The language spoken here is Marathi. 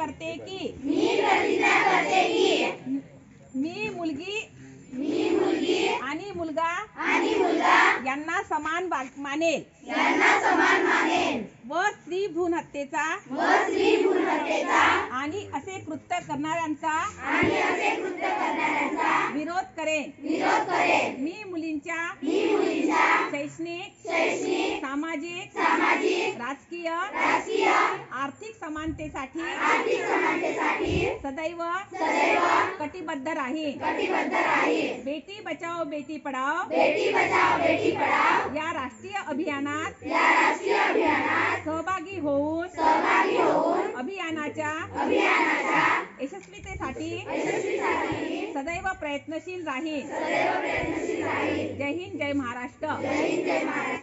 करते की? मी प्रतिज्ञा करते की? मी मुलगी मी मुलगी आणि मुलगा आणि मुलगा यांना समान मानेल. यांना समान मानेन व स्त्री भ्रूण हत्येचा व स्त्री भ्रूणहत्येचा आणि असे कृत्य करणाऱ्यांचा आणि असे कृत्य करणाऱ्यांचा विरोध करेन. विरोध करेन. मी मुलींच्या मी मुलींच्या शैक्षणिक शैक्षणिक सामाजिक सामाजिक राजकीय राजकीय आर्थिक समानतेसाठी आर्थिक समानतेसाठी सदैव सदैव कटिबद्ध राहीन कटिबद्ध राहील. बेटी बचाओ बेटी पढाओ. बेटी बचाओ बेटी पढाओ. या राष्ट्रीय अभियानात या राष्ट्रीय अभियानात सहभागी होऊन सहभागी होऊन अभियानाच्या अभियानाच्या यशस्वीतेसाठी सदैव प्रयत्नशील राहील. सदैव प्रयत्नशील राहील. जय हिंद जय महाराष्ट्र. जय हिंद जय महाराष्ट्र.